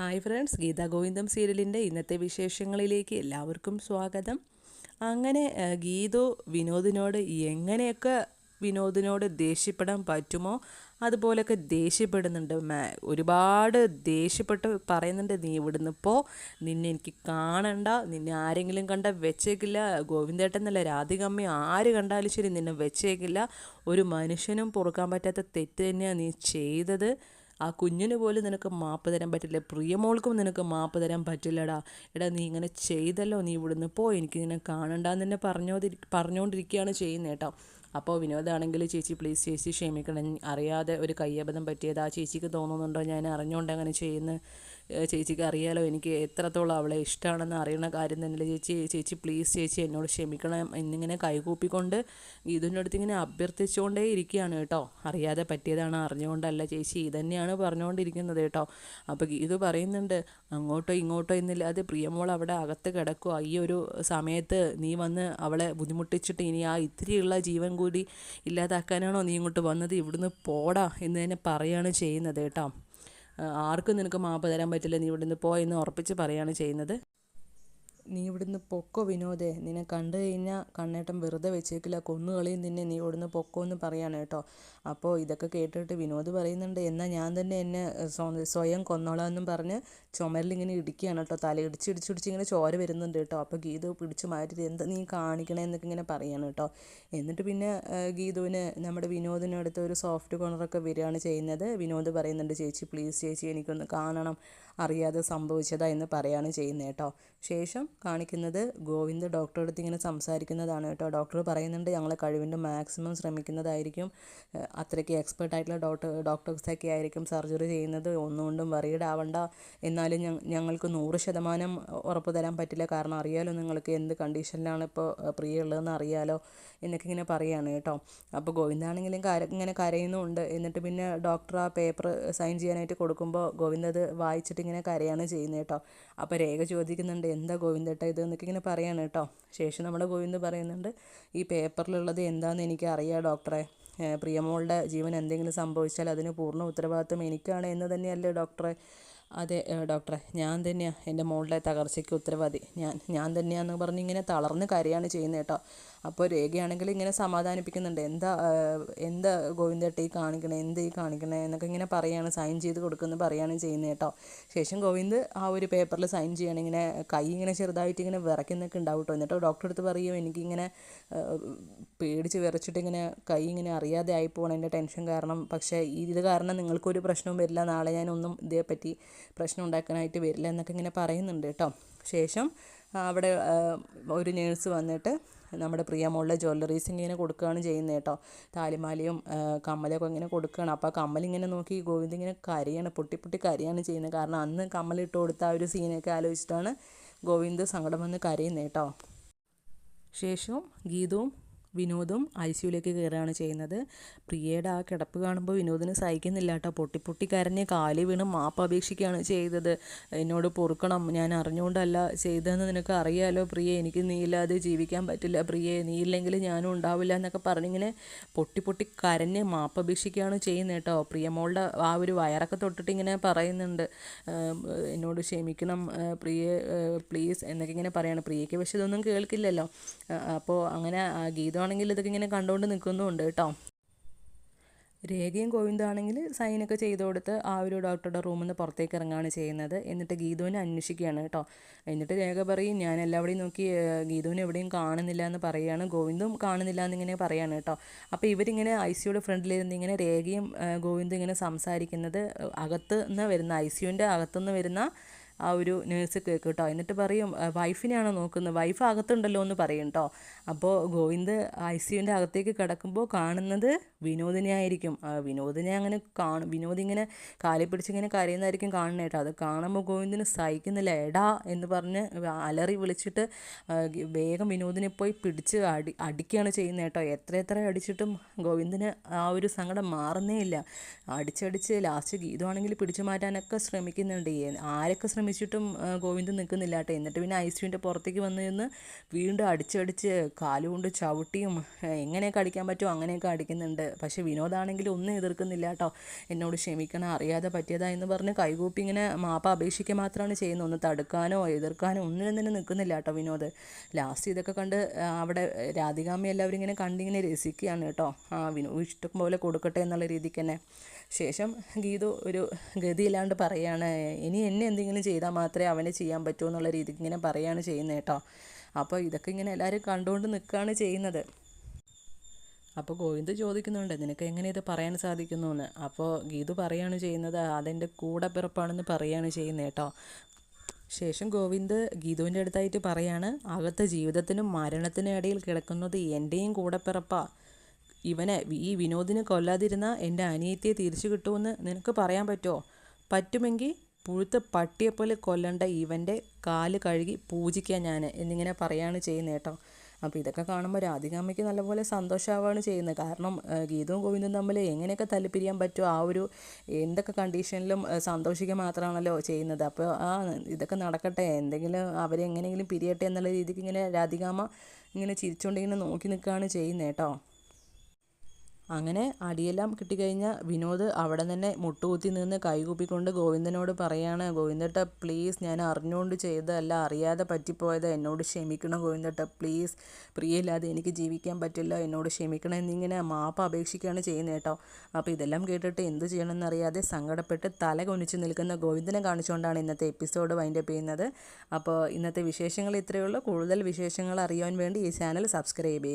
Hi friends Gita ഗോവിന്ദം സീരിയലിന്റെ ഇന്നത്തെ വിശേഷങ്ങളിലേക്ക് എല്ലാവർക്കും സ്വാഗതം. അങ്ങനെ ഗീതു വിനോദിനോട് എങ്ങനെയൊക്കെ വിനോദിനോട് ദേഷ്യപ്പെടാൻ പറ്റുമോ അതുപോലെയൊക്കെ ദേഷ്യപ്പെടുന്നുണ്ട്. മാ ഒരുപാട് ദേഷ്യപ്പെട്ട് പറയുന്നുണ്ട് നീ ഇവിടുന്ന് പോ. നിന്നെ എനിക്ക് കാണണ്ട. നിന്നെ ആരെങ്കിലും കണ്ട വെച്ചേക്കില്ല. ഗോവിന്ദേട്ടനല്ല രാധികമ്മ ആര് കണ്ടാലും ശരി നിന്നെ വെച്ചേക്കില്ല. ഒരു മനുഷ്യനും പൊറുക്കാൻ പറ്റാത്ത തെറ്റ് തന്നെയാണ് നീ ചെയ്തത്. ആ കുഞ്ഞിന് പോലും നിനക്ക് മാപ്പ് തരാൻ പറ്റില്ല. പ്രിയമോൾക്കും നിനക്ക് മാപ്പ് തരാൻ പറ്റില്ലടാ. എടാ നീ ഇങ്ങനെ ചെയ്തല്ലോ നീ ഇവിടുന്ന് പോ. എനിക്ക് നിന്നെ കാണണ്ടെന്ന് തന്നെ പറഞ്ഞോതി പറഞ്ഞുകൊണ്ടിരിക്കുകയാണ് ചെയ്യുന്നത് കേട്ടോ. അപ്പോൾ വിനോദാണെങ്കിൽ ചേച്ചി പ്ലീസ് ചേച്ചി ക്ഷമിക്കണം. അറിയാതെ ഒരു കയ്യബദ്ധം പറ്റിയത്. ആ ചേച്ചിക്ക് തോന്നുന്നുണ്ടോ? ഞാൻ അറിഞ്ഞുകൊണ്ട് അങ്ങനെ ചെയ്യുന്ന ഏ, ചേച്ചിക്ക് അറിയാലോ എനിക്ക് എത്രത്തോളം അവളെ ഇഷ്ടമാണെന്ന് അറിയുന്ന കാര്യം തന്നെ ചേച്ചി. ചേച്ചി പ്ലീസ് ചേച്ചി എന്നോട് ക്ഷമിക്കണം എന്നിങ്ങനെ കൈകൂപ്പിക്കൊണ്ട് ഇതിന്റെ അടുത്ത് ഇങ്ങനെ അഭ്യർത്ഥിച്ചുകൊണ്ടേ ഇരിക്കുകയാണ് കേട്ടോ. അറിയാതെ പറ്റിയതാണ് അറിഞ്ഞുകൊണ്ടല്ല ചേച്ചി. ഇതന്നെയാണ് പറഞ്ഞുകൊണ്ടിരിക്കുന്നത് കേട്ടോ. അപ്പോൾ ഇത് പറയുന്നുണ്ട് അങ്ങോട്ടോ ഇങ്ങോട്ടോ എന്നില്ലാതെ പ്രിയമോൾ അവിടെ അകത്ത് കിടക്കുക ഈ ഒരു സമയത്ത് നീ വന്ന് അവളെ ബുദ്ധിമുട്ടിച്ചിട്ട് ഇനി ആ ഇത്തിരിയുള്ള ജീവൻ കൂടി ഇല്ലാതാക്കാനാണോ നീ ഇങ്ങോട്ട് വന്നത്? ഇവിടുന്ന് പോടാ എന്ന് തന്നെ പറയുകയാണ് ചെയ്യുന്നത് കേട്ടോ. ആർക്കും നിനക്ക് മാപ്പ് തരാൻ പറ്റില്ല നീ ഇവിടുന്ന് പോയെന്ന് ഉറപ്പിച്ച് പറയാണ് ചെയ്യുന്നത്. നീ ഇവിടുന്ന് പൊക്കോ വിനോദേ? നിന്നെ കണ്ടു കഴിഞ്ഞാൽ കണ്ണേട്ടം വെറുതെ വെച്ചേക്കില്ല. കൊന്നുകളയും നിന്നെ. നീ ഇവിടുന്ന് പൊക്കോ എന്ന് പറയാണ് കേട്ടോ. അപ്പോൾ ഇതൊക്കെ കേട്ടിട്ട് വിനോദ് പറയുന്നുണ്ട് എന്നാൽ ഞാൻ തന്നെ എന്നെ സ്വ- സ്വയം കൊന്നോളാമെന്നും പറഞ്ഞ് ചുമരിലിങ്ങനെ ഇടിക്കുകയാണ് കേട്ടോ. തല ഇടിച്ച് ഇടിച്ച് ഇടിച്ച് ഇങ്ങനെ ചോര വരുന്നുണ്ട് കേട്ടോ. അപ്പോൾ ഗീതു പിടിച്ച് മാറ്റി എന്താ നീ കാണിക്കണേ എന്നൊക്കെ ഇങ്ങനെ പറയാണ് കേട്ടോ. എന്നിട്ട് പിന്നെ ഗീതുവിന് നമ്മുടെ വിനോദിനടുത്ത് ഒരു സോഫ്റ്റ് കോർണറൊക്കെ വരികയാണ് ചെയ്യുന്നത്. വിനോദ് പറയുന്നുണ്ട് ചേച്ചി പ്ലീസ് ചേച്ചി എനിക്കൊന്ന് കാണണം. അറിയാതെ സംഭവിച്ചതാ എന്ന് പറയുകയാണ് ചെയ്യുന്നത് കേട്ടോ. ശേഷം കാണിക്കുന്നത് ഗോവിന്ദ് ഡോക്ടറെ അടുത്ത് ഇങ്ങനെ സംസാരിക്കുന്നതാണ് കേട്ടോ. ഡോക്ടർ പറയുന്നുണ്ട് ഞങ്ങൾ കഴിവിന്റെ മാക്സിമം ശ്രമിക്കുന്നതായിരിക്കും. അത്രയ്ക്ക് എക്സ്പേർട്ട് ആയിട്ടുള്ള ഡോക്ടർ ഡോക്ടേഴ്സൊക്കെ ആയിരിക്കും സർജറി ചെയ്യുന്നത്. ഒന്നുകൊണ്ടും വറീഡ് എന്നാലും ഞങ്ങൾക്ക് നൂറ് ശതമാനം ഉറപ്പ് തരാൻ പറ്റില്ല. കാരണം അറിയാലോ നിങ്ങൾക്ക് എന്ത് കണ്ടീഷനിലാണ് ഇപ്പോൾ പ്രിയ ഉള്ളതെന്ന് അറിയാലോ എന്നൊക്കെ ഇങ്ങനെ പറയുകയാണ് കേട്ടോ. അപ്പോൾ ഗോവിന്ദാണെങ്കിലും കര ഇങ്ങനെ കരയുന്നുണ്ട്. എന്നിട്ട് പിന്നെ ഡോക്ടർ ആ പേപ്പർ സൈൻ ചെയ്യാനായിട്ട് കൊടുക്കുമ്പോൾ ഗോവിന്ദ് അത് വായിച്ചിട്ട് ഇങ്ങനെ കരയാണ് ചെയ്യുന്നത് കേട്ടോ. അപ്പോൾ രേഖ ചോദിക്കുന്നുണ്ട് എന്താ ഗോവിന്ദേട്ട ഇത് എന്നൊക്കെ ഇങ്ങനെ പറയാണ് കേട്ടോ. ശേഷം നമ്മുടെ ഗോവിന്ദ് പറയുന്നുണ്ട് ഈ പേപ്പറിലുള്ളത് എന്താണെന്ന് എനിക്ക് അറിയാം ഡോക്ടറെ പ്രിയമോളുടെ ജീവൻ എന്തെങ്കിലും സംഭവിച്ചാൽ അതിന് പൂർണ ഉത്തരവാദിത്വം എനിക്കാണ് എന്ന് തന്നെയല്ലേ ഡോക്ടറെ? അതെ ഡോക്ടറെ. ഞാൻ തന്നെയാണ് എന്റെ മോളുടെ തകർച്ചയ്ക്ക് ഉത്തരവാദി. ഞാൻ ഞാൻ തന്നെയാണെന്ന് പറഞ്ഞ് ഇങ്ങനെ തളർന്ന് കരയാണ് ചെയ്യുന്നത് കേട്ടോ. അപ്പോൾ രേഖയാണെങ്കിൽ ഇങ്ങനെ സമാധാനിപ്പിക്കുന്നുണ്ട്. എന്താ എന്താ ഗോവിന്ദേട്ട ഈ കാണിക്കണേ എന്ത് ഈ കാണിക്കണേ എന്നൊക്കെ ഇങ്ങനെ പറയാണ് സൈൻ ചെയ്ത് കൊടുക്കുമെന്ന് പറയാണ് ചെയ്യുന്നത് കേട്ടോ. ശേഷം ഗോവിന്ദ് ആ ഒരു പേപ്പറിൽ സൈൻ ചെയ്യണം ഇങ്ങനെ കൈ ഇങ്ങനെ ചെറുതായിട്ട് ഇങ്ങനെ വിറയ്ക്കുന്നൊക്കെ ഉണ്ടാവും കേട്ടോ. എന്നിട്ട് ഡോക്ടർ അടുത്ത് പറയും എനിക്കിങ്ങനെ പേടിച്ച് വിറച്ചിട്ട് ഇങ്ങനെ കൈ ഇങ്ങനെ അറിയാതെ ആയി പോകണം എന്റെ ടെൻഷൻ കാരണം. പക്ഷേ ഇത് കാരണം നിങ്ങൾക്കൊരു പ്രശ്നവും വരില്ല നാളെ ഞാനൊന്നും ഇതേപ്പറ്റി പ്രശ്നം ഉണ്ടാക്കാനായിട്ട് വരില്ല എന്നൊക്കെ ഇങ്ങനെ പറയുന്നുണ്ട് കേട്ടോ. ശേഷം അവിടെ ഒരു നേഴ്സ് വന്നിട്ട് നമ്മുടെ പ്രിയ മോളുടെ ജ്വല്ലറീസ് ഇങ്ങനെ കൊടുക്കുകയാണ് ചെയ്യുന്നത് കേട്ടോ. താലിമാലയും കമ്മലൊക്കെ ഇങ്ങനെ കൊടുക്കുകയാണ്. അപ്പോൾ കമ്മൽ കമ്മലിങ്ങനെ നോക്കി ഗോവിന്ദ് ഇങ്ങനെ കരയാണ് പൊട്ടി പൊട്ടി കരയാണ് ചെയ്യുന്നത്. കാരണം അന്ന് കമ്മലിട്ട് കൊടുത്ത ആ ഒരു സീനൊക്കെ ആലോചിച്ചിട്ടാണ് ഗോവിന്ദ് സങ്കടം വന്ന് കരയുന്നത് കേട്ടോ. ശേഷവും ഗീതവും വിനോദും ഐ സിയുലേക്ക് കയറുകയാണ് ചെയ്യുന്നത്. പ്രിയയുടെ ആ കിടപ്പ് കാണുമ്പോൾ വിനോദിന് സഹിക്കുന്നില്ല കേട്ടോ. പൊട്ടി പൊട്ടി കരഞ്ഞ് കാലി വീണ് മാപ്പ് അപേക്ഷിക്കുകയാണ് ചെയ്തത്. എന്നോട് പൊറുക്കണം ഞാൻ അറിഞ്ഞുകൊണ്ടല്ല ചെയ്തതെന്ന് നിനക്ക് അറിയാലോ പ്രിയ. എനിക്ക് നീ ഇല്ലാതെ ജീവിക്കാൻ പറ്റില്ല പ്രിയെ. നീ ഇല്ലെങ്കിൽ ഞാനും ഉണ്ടാവില്ല എന്നൊക്കെ പറഞ്ഞിങ്ങനെ പൊട്ടി പൊട്ടി കരഞ്ഞ് മാപ്പ് അപേക്ഷിക്കുകയാണ് ചെയ്യുന്നത് കേട്ടോ. പ്രിയമോളുടെ ആ ഒരു വയറൊക്കെ തൊട്ടിട്ട് ഇങ്ങനെ പറയുന്നുണ്ട്. എന്നോട് ക്ഷമിക്കണം പ്രിയെ പ്ലീസ് എന്നൊക്കെ ഇങ്ങനെ പറയാണ്. പ്രിയയ്ക്ക് പക്ഷെ ഇതൊന്നും കേൾക്കില്ലല്ലോ. അപ്പോൾ അങ്ങനെ ആ ഗീതമാണെങ്കിൽ ഇതൊക്കെ ഇങ്ങനെ കണ്ടുകൊണ്ട് നിൽക്കുന്നുമുണ്ട് കേട്ടോ. രേഖയും ഗോവിന്ദാണെങ്കിൽ സൈനൊക്കെ ചെയ്ത് കൊടുത്ത് ആ ഒരു ഡോക്ടറുടെ റൂമിൽ നിന്ന് പുറത്തേക്ക് ഇറങ്ങുകയാണ് ചെയ്യുന്നത്. എന്നിട്ട് ഗീതുവിനെ അന്വേഷിക്കുകയാണ് കേട്ടോ. എന്നിട്ട് രേഖ പറയും ഞാൻ എല്ലാവിടെയും നോക്കി ഗീതുവിനെ എവിടെയും കാണുന്നില്ല എന്ന് പറയുകയാണ് ഗോവിന്ദും കാണുന്നില്ല എന്നിങ്ങനെ പറയാണ് കേട്ടോ. അപ്പോൾ ഇവരിങ്ങനെ ഐ സിയുടെ ഫ്രണ്ടിലിരുന്ന് ഇങ്ങനെ രേഖയും ഗോവിന്ദും ഇങ്ങനെ സംസാരിക്കുന്നത് അകത്ത് നിന്ന് വരുന്ന ഐ സിയുവിന്റെ അകത്തുനിന്ന് വരുന്ന ആ ഒരു നേഴ്സ് കേൾക്കും കേട്ടോ എന്നിട്ട് പറയും "ആ, വൈഫിനെയാണോ നോക്കുന്നത്? വൈഫ് അകത്തുണ്ടല്ലോ എന്ന് പറയും കേട്ടോ അപ്പോൾ ഗോവിന്ദ് ഐ സിയുന്റെ അകത്തേക്ക് കിടക്കുമ്പോൾ കാണുന്നത് വിനോദിനെ ആയിരിക്കും ആ, വിനോദിനെ അങ്ങനെ കാണും വിനോദ് ഇങ്ങനെ കാലി പിടിച്ചിങ്ങനെ കരയുന്നതായിരിക്കും കാണുന്നത് കേട്ടോ. അത് കാണുമ്പോൾ ഗോവിന്ദിന് സഹിക്കുന്നില്ല. എടാ എന്ന് പറഞ്ഞ് അലറി വിളിച്ചിട്ട് വേഗം വിനോദിനെ പോയി പിടിച്ച് അടി അടിക്കുകയാണ് ചെയ്യുന്നത് കേട്ടോ. എത്ര എത്ര അടിച്ചിട്ടും ഗോവിന്ദിന് ആ ഒരു സങ്കടം മാറുന്നേ ഇല്ല. അടിച്ചടിച്ച് ലാസ്റ്റ് ഗീതമാണെങ്കിൽ പിടിച്ചു മാറ്റാനൊക്കെ ശ്രമിക്കുന്നുണ്ട്. ആരൊക്കെ ശ്രമിക്കും ശ്രമിച്ചിട്ടും ഗോവിന്ദ് നിൽക്കുന്നില്ല കേട്ടോ എന്നിട്ട് പിന്നെ ഐസ്യുവിന്റെ പുറത്തേക്ക് വന്ന് നിന്ന് വീണ്ടും അടിച്ചടിച്ച് കാലുകൊണ്ട് ചവിട്ടിയും എങ്ങനെയൊക്കെ അടിക്കാൻ പറ്റുമോ അങ്ങനെയൊക്കെ അടിക്കുന്നുണ്ട്. പക്ഷേ വിനോദാണെങ്കിൽ ഒന്നും എതിർക്കുന്നില്ല കേട്ടോ എന്നോട് ക്ഷമിക്കണം അറിയാതെ പറ്റിയതാ എന്ന് പറഞ്ഞ് കൈകൂപ്പി ഇങ്ങനെ മാപ്പ അപേക്ഷിക്കുക മാത്രമാണ് ചെയ്യുന്നത്. ഒന്ന് തടുക്കാനോ എതിർക്കാനോ ഒന്നിനും തന്നെ നിൽക്കുന്നില്ല കേട്ടോ വിനോദ്. ലാസ്റ്റ് ഇതൊക്കെ കണ്ട് അവിടെ രാധികാമ്മ എല്ലാവരും ഇങ്ങനെ കണ്ടിങ്ങനെ രസിക്കുകയാണ് കേട്ടോ. ആ വിനോ ഇഷ്ടം പോലെ കൊടുക്കട്ടെ എന്നുള്ള രീതിക്ക് തന്നെ. ശേഷം ഗീതു ഒരു ഗതിയില്ലാണ്ട് പറയാണ് ഇനി എന്നെ എന്തെങ്കിലും ചെയ്താൽ മാത്രമേ അവന് ചെയ്യാൻ പറ്റൂ എന്നുള്ള രീതിക്ക് ഇങ്ങനെ പറയുകയാണ് ചെയ്യുന്നത് കേട്ടോ. അപ്പോൾ ഇതൊക്കെ ഇങ്ങനെ എല്ലാവരും കണ്ടുകൊണ്ട് നിൽക്കുകയാണ് ചെയ്യുന്നത്. അപ്പോൾ ഗോവിന്ദ് ചോദിക്കുന്നുണ്ട് നിനക്ക് എങ്ങനെ ഇത് പറയാൻ സാധിക്കുന്നു എന്ന് അപ്പോൾ ഗീതു പറയാണ് ചെയ്യുന്നത് അതെന്റെ കൂടെ പിറപ്പാണെന്ന് പറയാണ് ചെയ്യുന്നത് കേട്ടോ. ശേഷം ഗോവിന്ദ് ഗീതുവിന്റെ അടുത്തായിട്ട് പറയാണ് അകത്തെ ജീവിതത്തിനും മരണത്തിനും ഇടയിൽ കിടക്കുന്നത് എന്റെയും കൂടപ്പിറപ്പാ. ഇവനെ ഈ വിനോദിനെ കൊല്ലാതിരുന്ന എന്റെ അനിയത്തിയെ തിരിച്ചു കിട്ടുമെന്ന് നിനക്ക് പറയാൻ പറ്റുമോ? പറ്റുമെങ്കിൽ പുഴുത്ത പട്ടിയെപ്പോലെ കൊല്ലണ്ട ഇവന്റെ കാൽ കഴുകി പൂജിക്കാൻ ഞാൻ എന്നിങ്ങനെ പറയാണ് ചെയ്യുന്നത് കേട്ടോ അപ്പോൾ ഇതൊക്കെ കാണുമ്പോൾ രാധികാമ്മയ്ക്ക് നല്ലപോലെ സന്തോഷമാവുകയാണ് ചെയ്യുന്നത്. കാരണം ഗീതവും ഗോവിന്ദും തമ്മിൽ എങ്ങനെയൊക്കെ തല്ലിപ്പിരിയാൻ പറ്റുമോ ആ ഒരു എന്തൊക്കെ കണ്ടീഷനിലും സന്തോഷിക്കുക മാത്രമാണല്ലോ ചെയ്യുന്നത്. അപ്പോൾ ആ ഇതൊക്കെ നടക്കട്ടെ എന്തെങ്കിലും അവരെ എങ്ങനെയെങ്കിലും പിരിയട്ടെ എന്നുള്ള രീതിക്ക് ഇങ്ങനെ രാധികാമ്മ ഇങ്ങനെ ചിരിച്ചുകൊണ്ടിങ്ങനെ നോക്കി നിൽക്കുകയാണ് ചെയ്യുന്നത് കേട്ടോ അങ്ങനെ അടിയെല്ലാം കിട്ടിക്കഴിഞ്ഞാൽ വിനോദ് അവിടെ തന്നെ മുട്ടുകുത്തി നിന്ന് കൈകൂപ്പിക്കൊണ്ട് ഗോവിന്ദനോട് പറയാണ് ഗോവിന്ദട്ട പ്ലീസ് ഞാൻ അറിഞ്ഞുകൊണ്ട് ചെയ്തതല്ല അറിയാതെ പറ്റിപ്പോയത്. എന്നോട് ക്ഷമിക്കണം ഗോവിന്ദട്ട പ്ലീസ് പ്രിയയില്ലാതെ എനിക്ക് ജീവിക്കാൻ പറ്റില്ല എന്നോട് ക്ഷമിക്കണം എന്നിങ്ങനെ മാപ്പ് അപേക്ഷിക്കുകയാണ് ചെയ്യുന്നത് കേട്ടോ. അപ്പോൾ ഇതെല്ലാം കേട്ടിട്ട് എന്ത് ചെയ്യണമെന്നറിയാതെ സങ്കടപ്പെട്ട് തല കൊനിച്ച് നിൽക്കുന്ന ഗോവിന്ദനെ കാണിച്ചുകൊണ്ടാണ് ഇന്നത്തെ എപ്പിസോഡ് വൈൻഡപ്പ് ചെയ്യുന്നത്. അപ്പോൾ ഇന്നത്തെ വിശേഷങ്ങൾ ഇത്രയേ ഉള്ളൂ. കൂടുതൽ വിശേഷങ്ങൾ അറിയാൻ വേണ്ടി ഈ ചാനൽ സബ്സ്ക്രൈബ് ചെയ്യുക